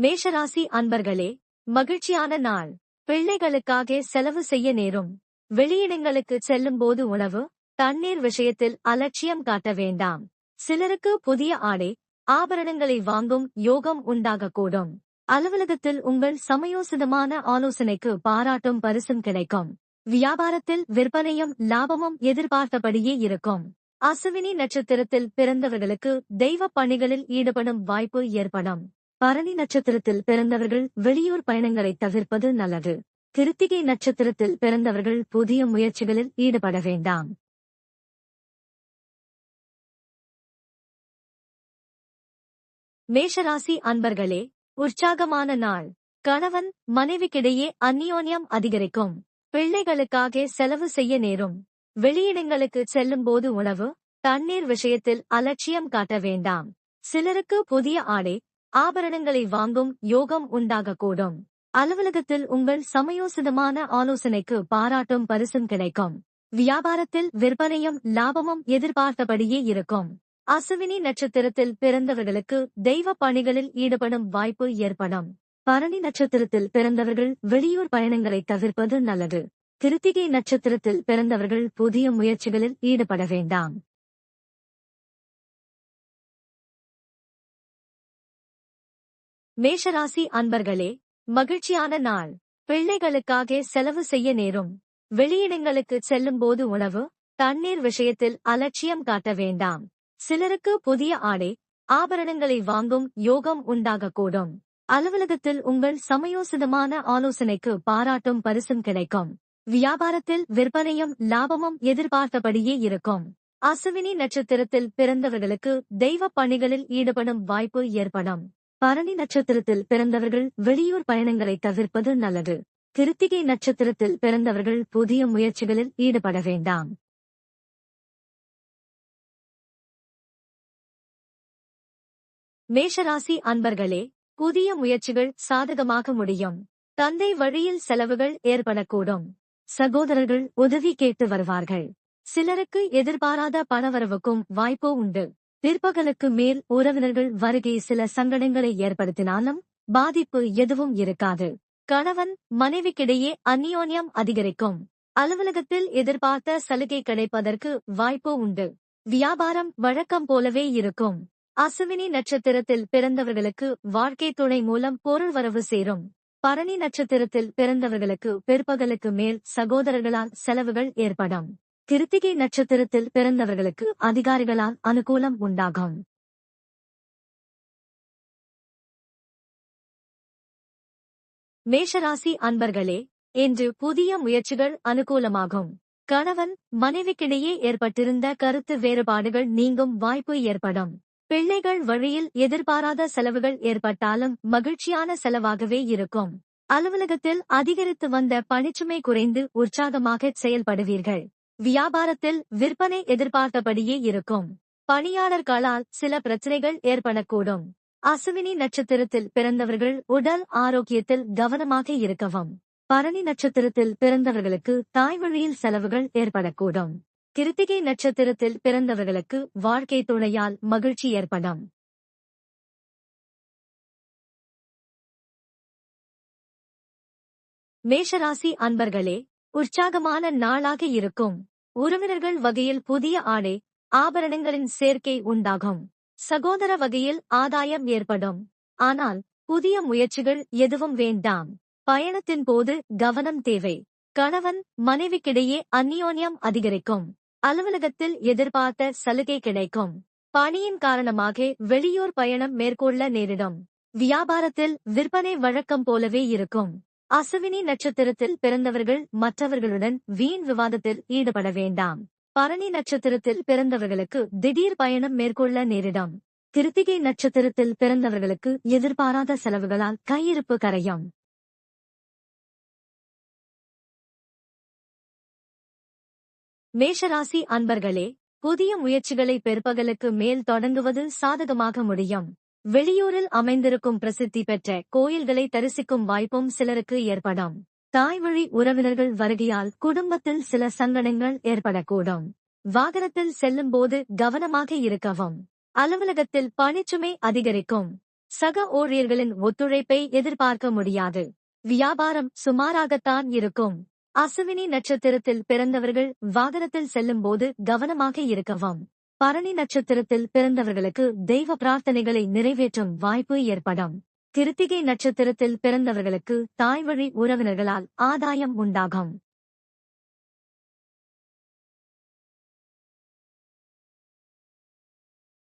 மேஷராசி அன்பர்களே மகிழ்ச்சியான நாள். பிள்ளைகளுக்காக செலவு செய்ய நேரும். வெளியிடங்களுக்கு செல்லும்போது உணவு தண்ணீர் விஷயத்தில் அலட்சியம் காட்ட வேண்டாம். சிலருக்கு புதிய ஆடை ஆபரணங்களை வாங்கும் யோகம் உண்டாகக்கூடும். அலுவலகத்தில் உங்கள் சமயோசிதமான ஆலோசனைக்கு பாராட்டும் பரிசும் கிடைக்கும். வியாபாரத்தில் விற்பனையும் லாபமும் எதிர்பார்த்தபடியே இருக்கும். அசுவினி நட்சத்திரத்தில் பிறந்தவர்களுக்கு தெய்வ பணிகளில் ஈடுபடும் வாய்ப்பு ஏற்படும். பரணி நட்சத்திரத்தில் பிறந்தவர்கள் வெளியூர் பயணங்களை தவிர்ப்பது நல்லது. கிருத்திகை நட்சத்திரத்தில் பிறந்தவர்கள் புதிய முயற்சிகளில் ஈடுபட வேண்டாம். மேஷராசி அன்பர்களே உற்சாகமான நாள். கணவன் மனைவிக்கிடையே அந்நியோன்யம் அதிகரிக்கும். பிள்ளைகளுக்காக செலவு செய்ய நேரும். வெளியிடங்களுக்கு செல்லும்போது உணவு தண்ணீர் விஷயத்தில் அலட்சியம் காட்ட வேண்டாம். சிலருக்கு புதிய ஆடை ஆபரணங்களை வாங்கும் யோகம் உண்டாகக்கூடும். அலுவலகத்தில் உங்கள் சமயோசிதமான ஆலோசனைக்கு பாராட்டும் பரிசும் கிடைக்கும். வியாபாரத்தில் விற்பனையும் லாபமும் எதிர்பார்த்தபடியே இருக்கும். அசுவினி நட்சத்திரத்தில் பிறந்தவர்களுக்கு தெய்வ பணிகளில் ஈடுபடும் வாய்ப்பு ஏற்படும். பரணி நட்சத்திரத்தில் பிறந்தவர்கள் வெளியூர் பயணங்களை தவிர்ப்பது நல்லது. கிருத்திகை நட்சத்திரத்தில் பிறந்தவர்கள் புதிய முயற்சிகளில் ஈடுபட வேண்டாம். மேஷராசி அன்பர்களே மகிழ்ச்சியான நாள். பிள்ளைகளுக்காக செலவு செய்ய நேரும். வெளியிடங்களுக்கு செல்லும்போது உணவு தண்ணீர் விஷயத்தில் அலட்சியம் காட்ட வேண்டாம். சிலருக்கு புதிய ஆடை ஆபரணங்களை வாங்கும் யோகம் உண்டாகக்கூடும். அலுவலகத்தில் உங்கள் சமயோசிதமான ஆலோசனைக்கு பாராட்டும் பரிசும் கிடைக்கும். வியாபாரத்தில் விற்பனையும் லாபமும் எதிர்பார்த்தபடியே இருக்கும். அசுவினி நட்சத்திரத்தில் பிறந்தவர்களுக்கு தெய்வ பணிகளில் ஈடுபடும் வாய்ப்பு ஏற்படும். பரணி நட்சத்திரத்தில் பிறந்தவர்கள் வெளியூர் பயணங்களை தவிர்ப்பது நல்லது. கிருத்திகை நட்சத்திரத்தில் பிறந்தவர்கள் புதிய முயற்சிகளில் ஈடுபட வேண்டாம். மேஷராசி அன்பர்களே புதிய முயற்சிகள் சாதகமாக முடியும். தந்தை வழியில் செலவுகள் ஏற்படக்கூடும். சகோதரர்கள் உதவி கேட்டு வருவார்கள். சிலருக்கு எதிர்பாராத பணவரவுக்கும் வாய்ப்பு உண்டு. பிற்பகலுக்கு மேல் உறவினர்கள் வருகை சில சங்கடங்களை ஏற்படுத்தினாலும் பாதிப்பு எதுவும் இருக்காது. கணவன் மனைவிக்கிடையே அந்நியோன்யம் அதிகரிக்கும். அலுவலகத்தில் எதிர்பார்த்த சலுகை கிடைப்பதற்கு வாய்ப்பு உண்டு. வியாபாரம் வழக்கம் போலவே இருக்கும். அசுவினி நட்சத்திரத்தில் பிறந்தவர்களுக்கு வாழ்க்கை துணை மூலம் பொருள் வரவு சேரும். பரணி நட்சத்திரத்தில் பிறந்தவர்களுக்கு பிற்பகலுக்கு மேல் சகோதரர்களால் செலவுகள் ஏற்படும். கிருத்திகை நட்சத்திரத்தில் பிறந்தவர்களுக்கு அதிகாரிகளால் அனுகூலம் உண்டாகும். மேஷராசி அன்பர்களே இன்று புதிய முயற்சிகள் அனுகூலமாகும். கணவன் மனைவிக்கிடையே ஏற்பட்டிருந்த கருத்து வேறுபாடுகள் நீங்கும் வாய்ப்பு ஏற்படும். பிள்ளைகள் வழியில் எதிர்பாராத செலவுகள் ஏற்பட்டாலும் மகிழ்ச்சியான செலவாகவே இருக்கும். அலுவலகத்தில் அதிகரித்து வந்த பணிச்சுமை குறைந்து உற்சாகமாக செயல்படுவீர்கள். வியாபாரத்தில் விற்பனை எதிர்பார்த்தபடியே இருக்கும். பணியாளர்களால் சில பிரச்சனைகள் ஏற்படக்கூடும். அசுவினி நட்சத்திரத்தில் பிறந்தவர்கள் உடல் ஆரோக்கியத்தில் கவனமாக இருக்கவும். பரணி நட்சத்திரத்தில் பிறந்தவர்களுக்கு தாய்வழியில் செலவுகள் ஏற்படக்கூடும். கிருத்திகை நட்சத்திரத்தில் பிறந்தவர்களுக்கு வாழ்க்கை துணையால் மகிழ்ச்சி ஏற்படும். மேஷராசி அன்பர்களே உற்சாகமான நாளாக இருக்கும். உறவினர்கள் வகையில் புதிய ஆடை ஆபரணங்களின் சேர்க்கை உண்டாகும். சகோதர வகையில் ஆதாயம் ஏற்படும். ஆனால் புதிய முயற்சிகள் எதுவும் வேண்டாம். பயணத்தின் போது கவனம் தேவை. கணவன் மனைவிக்கிடையே அந்நியோன்யம் அதிகரிக்கும். அலுவலகத்தில் எதிர்பார்த்த சலுகை கிடைக்கும். பணியின் காரணமாக வெளியூர் பயணம் மேற்கொள்ள நேரிடும். வியாபாரத்தில் விற்பனை வழக்கம் போலவே இருக்கும். அசுவினி நட்சத்திரத்தில் பிறந்தவர்கள் மற்றவர்களுடன் வீண் விவாதத்தில் ஈடுபட வேண்டாம். பரணி நட்சத்திரத்தில் பிறந்தவர்களுக்கு திடீர் பயணம் மேற்கொள்ள நேரிடும். கிருத்திகை நட்சத்திரத்தில் பிறந்தவர்களுக்கு எதிர்பாராத செலவுகளால் கையிருப்பு கரையும். மேஷராசி அன்பர்களே புதிய முயற்சிகளை பிற்பகலுக்கு மேல் தொடங்குவது சாதகமாக முடியும். வெளியூரில் அமைந்திருக்கும் பிரசித்தி பெற்ற கோயில்களை தரிசிக்கும் வாய்ப்பும் சிலருக்கு ஏற்படும். தாய்வழி உறவினர்கள் வருகையால் குடும்பத்தில் சில சங்கடங்கள் ஏற்படக்கூடும். வாகனத்தில் செல்லும்போது கவனமாக இருக்கவும். அலுவலகத்தில் பணிச்சுமை அதிகரிக்கும். சக ஊழியர்களின் ஒத்துழைப்பை எதிர்பார்க்க முடியாது. வியாபாரம் சுமாராகத்தான் இருக்கும். அசுவினி நட்சத்திரத்தில் பிறந்தவர்கள் வாகனத்தில் செல்லும்போது கவனமாக இருக்கவும். பரணி நட்சத்திரத்தில் பிறந்தவர்களுக்கு தெய்வ பிரார்த்தனைகளை நிறைவேற்றும் வாய்ப்பு ஏற்படும். கிருத்திகை நட்சத்திரத்தில் பிறந்தவர்களுக்கு தாய்வழி உறவினர்களால் ஆதாயம் உண்டாகும்.